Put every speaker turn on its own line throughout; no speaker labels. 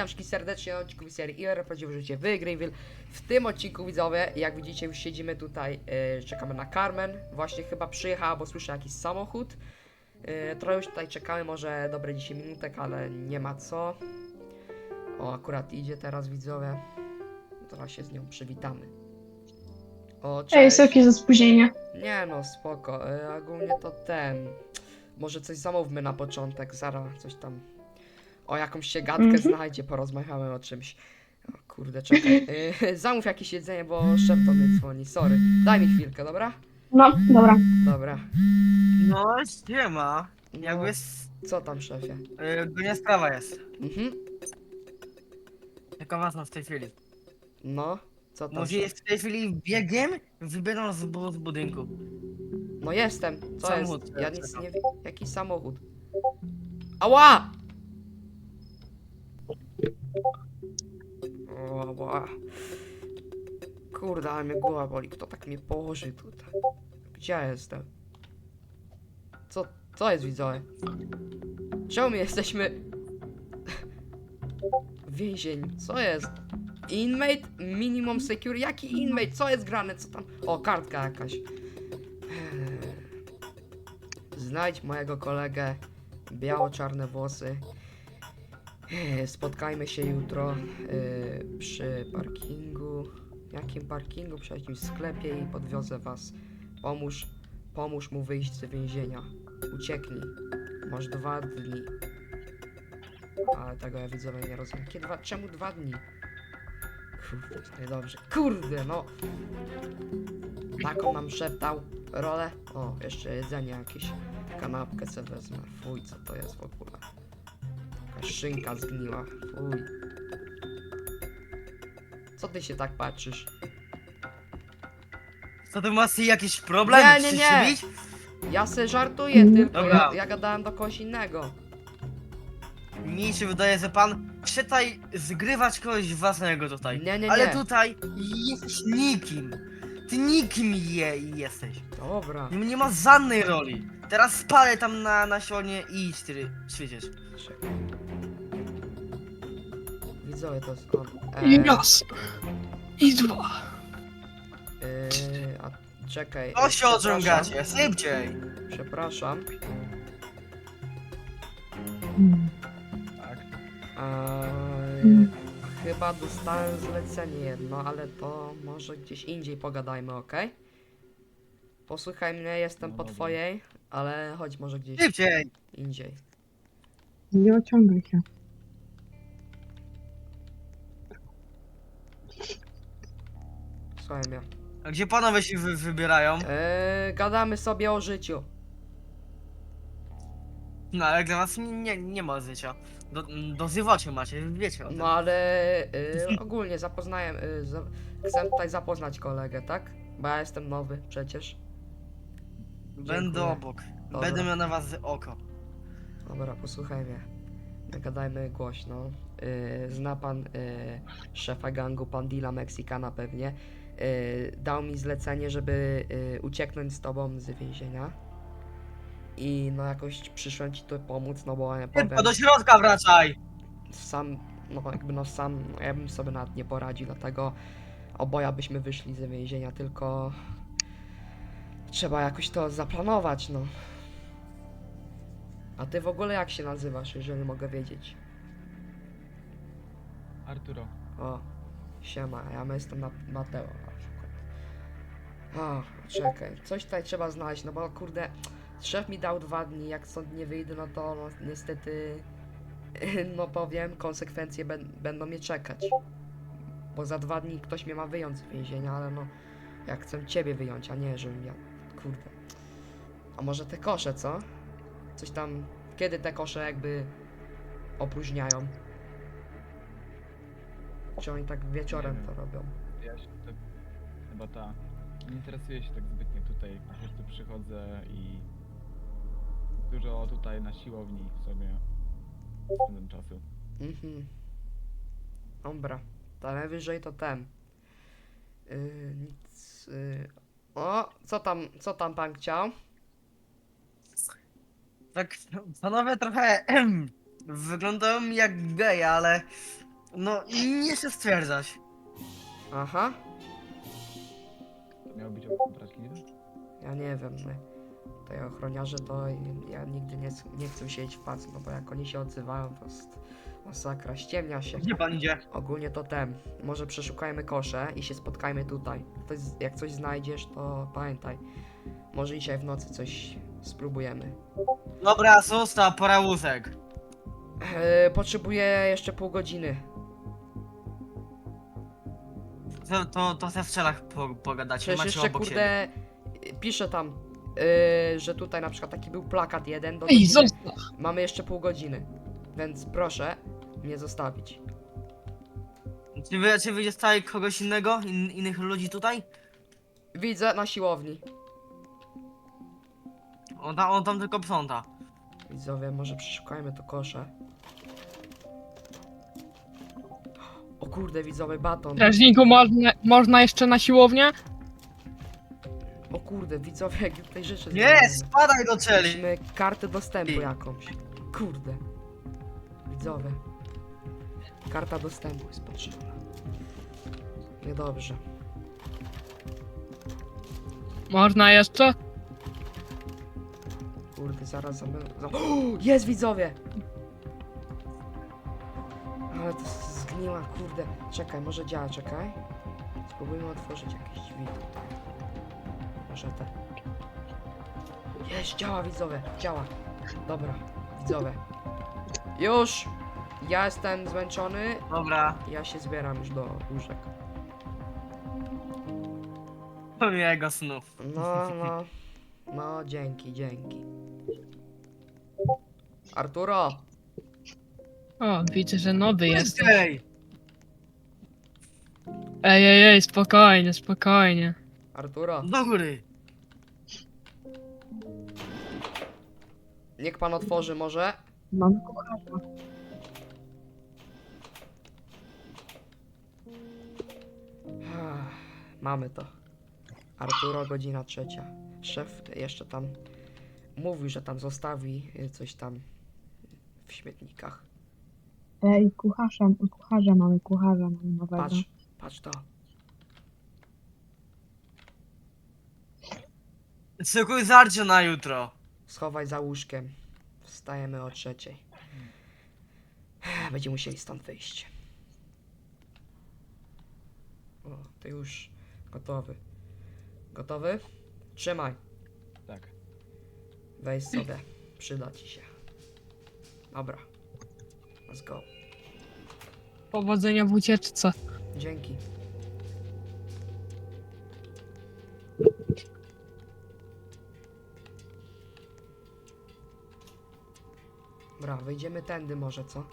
Witam wszystkich serdecznie na odcinku serii IR Prawdziwe Życie w Greenville. W tym odcinku widzowie, jak widzicie już siedzimy tutaj, e, czekamy na Carmen. Właśnie chyba przyjechała, bo słyszę jakiś samochód. E, trochę już tutaj czekamy, może dobre 10 minutek, ale nie ma co. O, akurat idzie teraz widzowie. Teraz się z nią przywitamy. O, cześć.
Ej, jest jakieś spóźnienie.
Nie no, spoko. E, ogólnie to ten. Może coś zamówmy na początek, zaraz coś tam. O jakąś się gadkę
Mhm.
znajdzie, porozmawiamy o czymś. O kurde, czekaj. E, zamów jakieś jedzenie, bo szef do mnie dzwoni. Sorry. Daj mi chwilkę, dobra?
No, dobra.
Dobra.
No, siema.
No,
Jakby s-
Co tam, szefie?
y, go nie sprawa jest.
Mhm.
Tylko ważna w tej chwili.
No, co tam?
Może
szef?
jest w tej chwili biegiem wybieram z, bu- z budynku.
No jestem. Co
Samochód,
jest? Ja nic nie wiem. Jaki samochód? Ała! O, ała. Kurde, ale mnie głowa boli. Kto tak mnie położy tutaj? Gdzie ja jestem? Co, co jest widzowie? Czemu my jesteśmy... w więzieniu? Co jest? Inmate? Minimum secure? Jaki inmate? Co jest grane? Co tam? O, kartka jakaś. Eee. Znajdź mojego kolegę. Biało-czarne włosy. Eee, Spotkajmy się jutro eee, przy parkingu. Jakim parkingu? Przy jakimś sklepie i podwiozę was. Pomóż, pomóż mu wyjść z więzienia. Ucieknij. Masz dwa dni. Ale tego ja widzowie nie rozumiem. Kiedy dwa, czemu dwa dni? Kurde, niedobrze. Kurde, no. Taką nam szef dał rolę. O, jeszcze jedzenie jakieś. Kanapkę sobie wezmę. Fuj, co to jest w ogóle? Szynka zgniła. Fuj. Co ty się tak patrzysz?
Co ty masz jakiś problem?
Nie, nie,
Chcesz
nie.
się bić?
Ja se żartuję tylko,
Dobra.
ja, ja gadałem do kogoś innego.
Mi się wydaje, że pan tutaj zgrywać kogoś własnego tutaj.
Nie, nie,
Ale
nie.
tutaj jesteś nikim. Ty nikim je jesteś.
Dobra.
Nie, nie ma żadnej roli. Teraz spalę tam na, na sionie i idź ty świecisz.
Czekaj. Widzowie to jest on. E,
Raz. I dwa.
e, a czekaj.
To
e,
się ociągacie, szybciej.
Przepraszam.
Tak.
Eee, chyba dostałem zlecenie jedno, ale to może gdzieś indziej pogadajmy, ok? Posłuchaj mnie, jestem po twojej, ale chodź może gdzieś
Szybciej.
indziej.
Nie ociągaj się.
Słuchaj mnie.
A gdzie panowie się wy, wybierają?
Eee, gadamy sobie o życiu.
No ale dla was nie, nie ma życia. Do, dozywacie macie, wiecie o tym.
No ale e, ogólnie zapoznaję, e, za, chcę tutaj zapoznać kolegę, tak? Bo ja jestem nowy przecież.
Będę
dziękuję.
obok.
Dobra.
Będę miał na was oko.
Dobra, posłuchaj mnie. Gadajmy głośno. Yy, zna pan yy, szefa gangu Pandila Mexicana pewnie. Yy, dał mi zlecenie, żeby yy, ucieknąć z tobą z więzienia. I no jakoś przyszłem ci tu pomóc, no bo ja powiem,
Szybko do środka wracaj!
sam, no jakby no sam, no, ja bym sobie nawet nie poradził, dlatego oboja byśmy wyszli z więzienia, tylko trzeba jakoś to zaplanować, no. A ty w ogóle jak się nazywasz, jeżeli mogę wiedzieć?
Arturo,
O, siema, ja jestem na Mateo na przykład. O, czekaj, coś tutaj trzeba znaleźć, no bo kurde, szef mi dał dwa dni, jak stąd nie wyjdę, no to no, niestety, no powiem, konsekwencje będą mnie czekać. Bo za dwa dni ktoś mnie ma wyjąć z więzienia, ale no, ja chcę ciebie wyjąć, a nie, żebym ja, kurde. A może te kosze, co? Coś tam, kiedy te kosze jakby opróżniają? Czy oni tak wieczorem
Nie
to
wiem.
robią?
ja się tak, chyba ta, nie interesuję się tak zbytnio tutaj, po prostu przychodzę i dużo tutaj na siłowni sobie spędzam czasu.
Mhm. Dobra. To najwyżej to ten. Yy, nic. Yy. O, co tam, co tam pan chciał?
Tak, panowie trochę em, Wyglądają jak geje, ale... No, nie chcę stwierdzać.
Aha,
To miał być obraźliwe?
ja nie wiem. my- Tutaj ochroniarze to ja nigdy nie, nie chcę siedzieć w pacu, no bo jak oni się odzywają, to jest masakra, ściemnia się.
Gdzie pan idzie?
Ogólnie to tem. Może przeszukajmy kosze i się spotkajmy tutaj. Ktoś, jak coś znajdziesz, to pamiętaj. Może dzisiaj w nocy coś spróbujemy.
Dobra, został, pora łóżek.
Eee, potrzebuję jeszcze pół godziny.
To, to, to se w celach po, pogadać,
Przecież
macie
jeszcze
obok siebie.
kurde piszę tam, y, że tutaj na przykład taki był plakat jeden do
Ej,
godziny.
zostaw.
Mamy jeszcze pół godziny. Więc proszę mnie zostawić.
Czy wy, czy wy stali kogoś innego? In, innych ludzi tutaj?
Widzę na siłowni.
On tam, on tam tylko psąta.
Widzowie, może przeszukajmy to kosze. O kurde, widzowie, baton.
Strażniku, można, można jeszcze na siłownię?
O kurde, widzowie, jak tutaj rzeczy
Nie, spadaj do czeli!
Musimy kartę dostępu jakąś. Kurde. Widzowie. Karta dostępu jest potrzebna. Niedobrze.
Można jeszcze?
Kurde, zaraz zamę... za- O, Jest widzowie! Ale to zgniła, kurde. Czekaj, może działa, czekaj. Spróbujmy otworzyć jakieś drzwi tutaj. Może te. Jest, działa widzowie, działa. Dobra, widzowie. Już! Ja jestem zmęczony,
Dobra,
ja się zbieram już do łóżek.
to miłego snu.
No, no. No, dzięki, dzięki. Arturo!
O, widzę, że nowy jest.
Ej,
Ej, ej, ej, spokojnie, spokojnie.
Arturo!
do góry.
Niech pan otworzy może.
Mam kucharza.
Mamy to. Arturo, godzina trzecia. Szef jeszcze tam mówił, że tam zostawi y, coś tam w śmietnikach.
Ej, kucharza, kucharza mamy, kucharza mamy nowego.
Patrz, patrz to.
Szykuj zarcie na jutro.
Schowaj za łóżkiem. Wstajemy o trzeciej. Będziemy musieli stąd wyjść. O, ty już gotowy. Gotowy? Trzymaj.
Tak.
Weź sobie. Przyda ci się. Dobra. Let's go.
Powodzenia w ucieczce.
Dzięki. Dobra, wyjdziemy tędy może, co?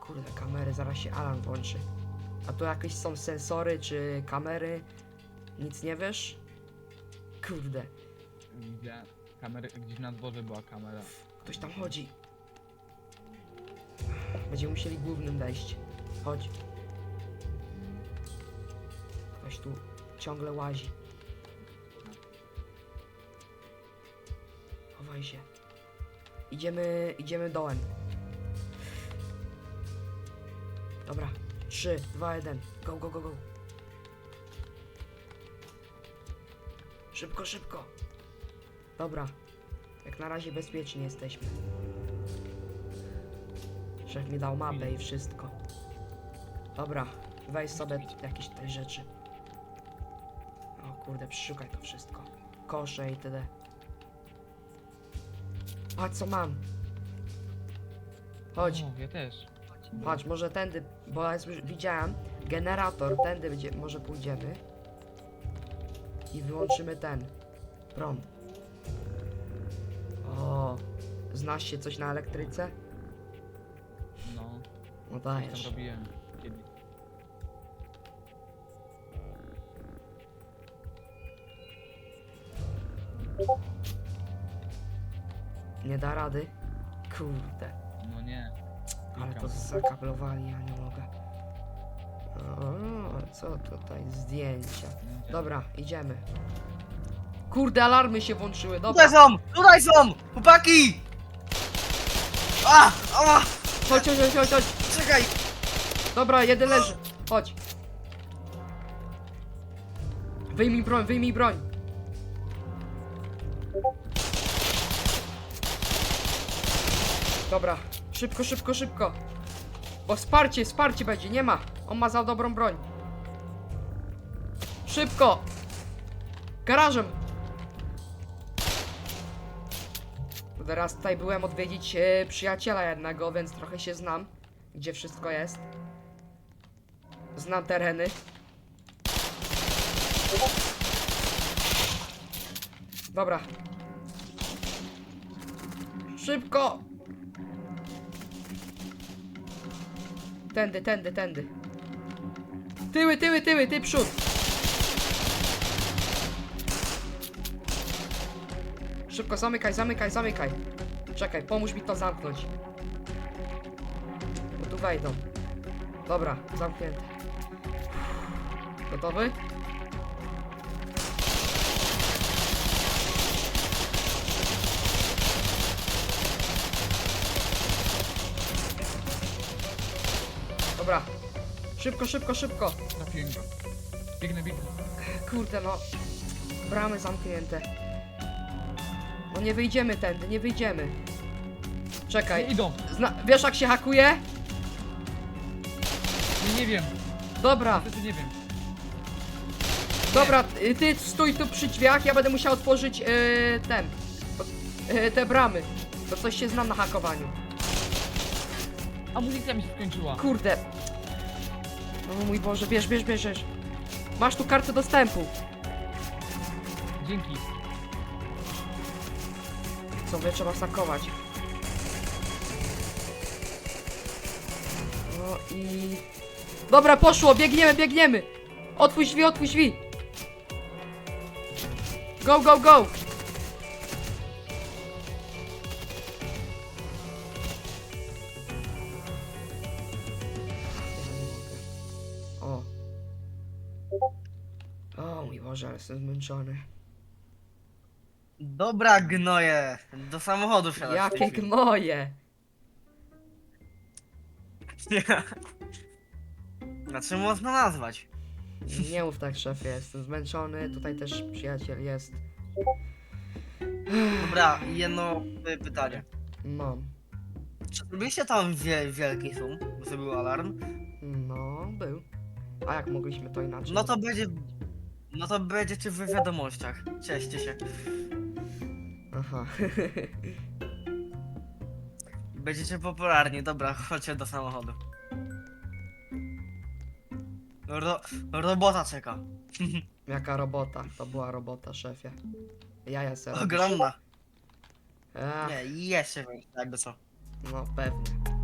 Kurde, kamery, zaraz się alarm włączy. A tu jakieś są sensory czy kamery? Nic nie wiesz? Kurde,
Widziałem kamery, gdzieś na dworze była kamera.
ktoś tam chodzi. Będziemy musieli głównym wejść. Chodź. Ktoś tu ciągle łazi. Chowaj się. Idziemy, idziemy dołem. Dobra. 3, 2, 1. Go, go, go, go. Szybko, szybko. Dobra. Jak na razie bezpiecznie jesteśmy. Szef mi dał mapę i wszystko. Dobra, weź sobie jakieś te rzeczy. Kurde, przeszukaj to wszystko. Kosze i tyle. Patrz co mam. Chodź,
O, ja też.
chodź, może tędy, bo ja już widziałem generator, tędy będzie, może pójdziemy. I wyłączymy ten prąd. O, znasz się coś na elektryce?
No,
No
coś tam
dajesz.
robiłem
Nie da rady? Kurde.
No nie.
Ale to zakablowali, ja nie mogę. O, co tutaj? Zdjęcia. Dobra, idziemy. Kurde, alarmy się włączyły, dobra.
Tutaj są! Tutaj są! Chłopaki! A!
Chodź, chodź, chodź, chodź, chodź.
Czekaj!
Dobra, jeden leży. Chodź. Wyjmij broń, wyjmij broń. Dobra, szybko, szybko, szybko. Bo wsparcie, wsparcie będzie, nie ma. On ma za dobrą broń. Szybko. Garażem. Teraz tutaj byłem odwiedzić e, przyjaciela jednego, więc trochę się znam, gdzie wszystko jest. Znam tereny. Dobra. Szybko! Tędy, tędy, tędy. Tyły, tyły, tyły, ty przód. Szybko, zamykaj, zamykaj, zamykaj. Czekaj, pomóż mi to zamknąć. Bo tu wejdą. Dobra, zamknięte. Gotowy? Dobra. Szybko, szybko, szybko.
Trafiłem go. Biegnę, biegnę.
Kurde no. Bramy zamknięte. No nie wyjdziemy tędy, nie wyjdziemy.
Nie,
Czekaj.
idą.
Zna wiesz jak się hakuje?
Nie, nie wiem.
Dobra,
Niestety nie wiem.
dobra, y, ty stój tu przy drzwiach, ja będę musiał otworzyć yy, ten. Yy, te bramy. To coś się znam na hakowaniu.
Amunicja mi się skończyła.
Kurde. O mój Boże, bierz, bierz, bierz, bierz. Masz tu kartę dostępu.
Dzięki.
Co mnie trzeba sakować. No i... Dobra, poszło, biegniemy, biegniemy! Otwórz drzwi, otwórz drzwi! Go, go, go! Boże, ale jestem zmęczony.
Dobra, gnoje! Do samochodu wsiadać. w tej
Jakie gnoje!
Znaczy można nazwać.
Nie mów tak, szefie, jestem zmęczony, tutaj też przyjaciel jest.
Dobra, jedno y, pytanie.
No,
Czy zrobiliście tam wie, wielki szum, że był alarm?
no, był. A jak mogliśmy to inaczej?
No to będzie... No to będziecie w wiadomościach. Cieszcie się.
Aha.
Będziecie popularni. Dobra, chodźcie do samochodu. Ro robota czeka.
Jaka robota? To była robota, szefie. Se robisz.
Ogromna.
Ach,
Nie, jeszcze większa, jakby co.
no pewnie.